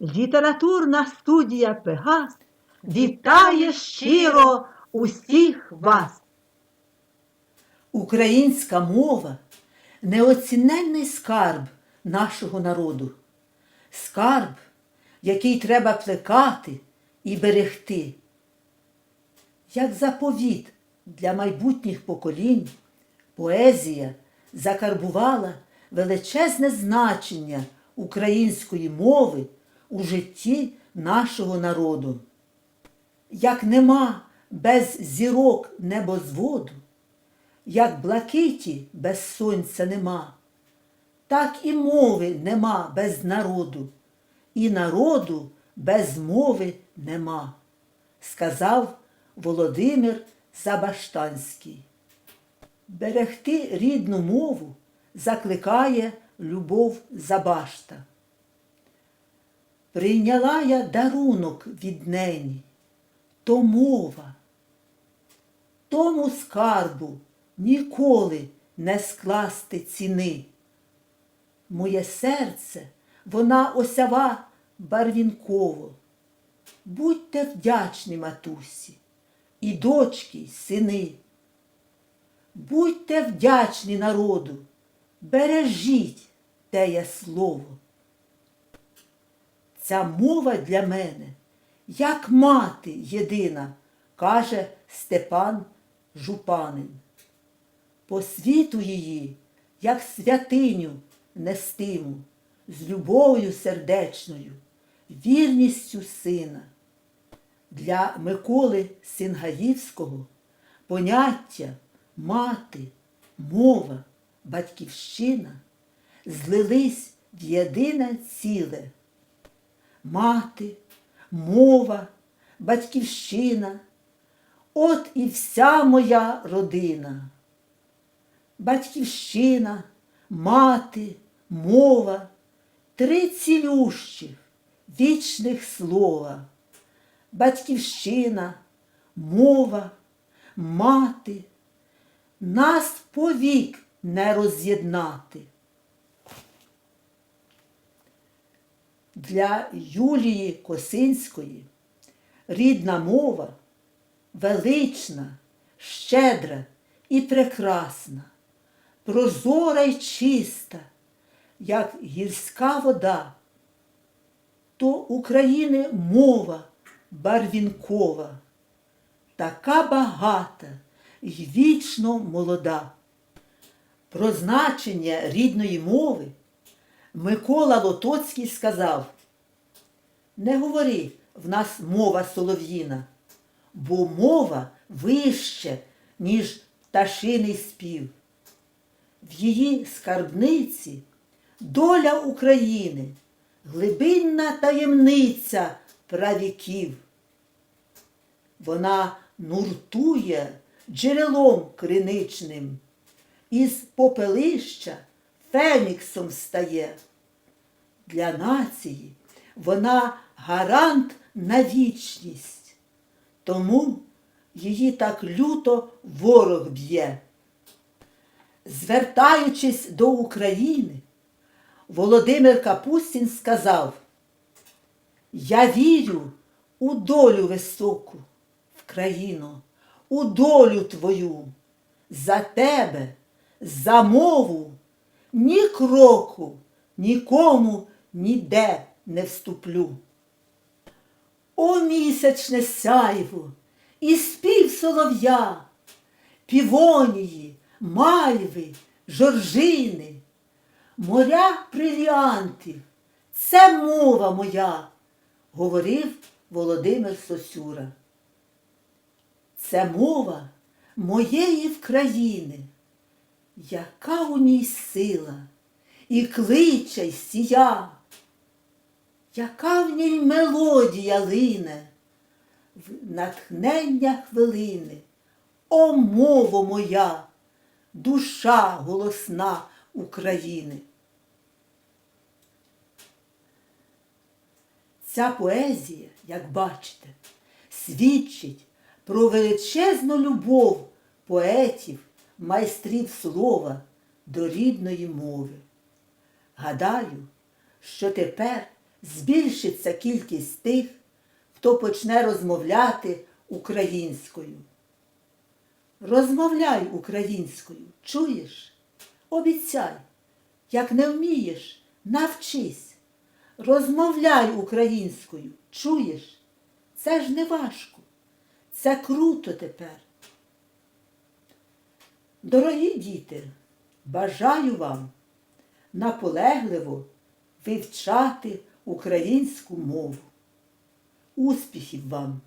Літературна студія Пегас вітає щиро усіх вас. Українська мова неоціненний скарб нашого народу. Скарб, який треба плекати і берегти. Як заповіт для майбутніх поколінь, поезія закарбувала величезне значення української мови у житті нашого народу. Як нема без зірок небозводу, як блакиті без сонця нема, так і мови нема без народу, і народу без мови нема, сказав Володимир Забаштанський. Берегти рідну мову закликає Любов Забашта. Прийняла я дарунок від нені, то мова, тому скарбу ніколи не скласти ціни. Моє серце вона осява барвінково. Будьте вдячні, матусі, і дочки, й сини. Будьте вдячні народу, бережіть теє слово. Ця мова для мене, як мати єдина, каже Степан Жупанин. По світу її, як святиню нестиму, з любов'ю сердечною, вірністю сина. Для Миколи Сингаївського поняття мати, мова, батьківщина злились в єдине ціле. Мати, мова, батьківщина, от і вся моя родина. Батьківщина, мати, мова, три цілющих, вічних слова. Батьківщина, мова, мати, нас повік не роз'єднати. Для Юлії Косинської рідна мова велична, щедра і прекрасна, прозора й чиста, як гірська вода. То України мова барвінкова, така багата й вічно молода. Про значення рідної мови Микола Лотоцький сказав, не говори в нас мова солов'їна, бо мова вище, ніж пташиний спів. В її скарбниці доля України, глибинна таємниця правіків. Вона нуртує джерелом криничним, із попелища феніксом стає. Для нації. Вона гарант на вічність, тому її так люто ворог б'є. Звертаючись до України, Володимир Капустін сказав, я вірю у долю високу, в країну, у долю твою, за тебе, за мову, ні кроку, нікому ніде не вступлю. О місячне сяйво, і спів солов'я, півонії, мальви, жоржини, моря бриліантів, це мова моя, говорив Володимир Сосюра. Це мова моєї вкраїни, яка у ній сила, і кличе й сія, яка в ній мелодія лине, в натхнення хвилини, о мово моя, душа голосна України. Ця поезія, як бачите, свідчить про величезну любов поетів, майстрів слова до рідної мови. Гадаю, що тепер збільшиться кількість тих, хто почне розмовляти українською. Розмовляй українською, чуєш? Обіцяй, як не вмієш, навчись. Розмовляй українською, чуєш? Це ж не важко, це круто тепер. Дорогі діти, бажаю вам наполегливо вивчати українську мову. Успіхів вам!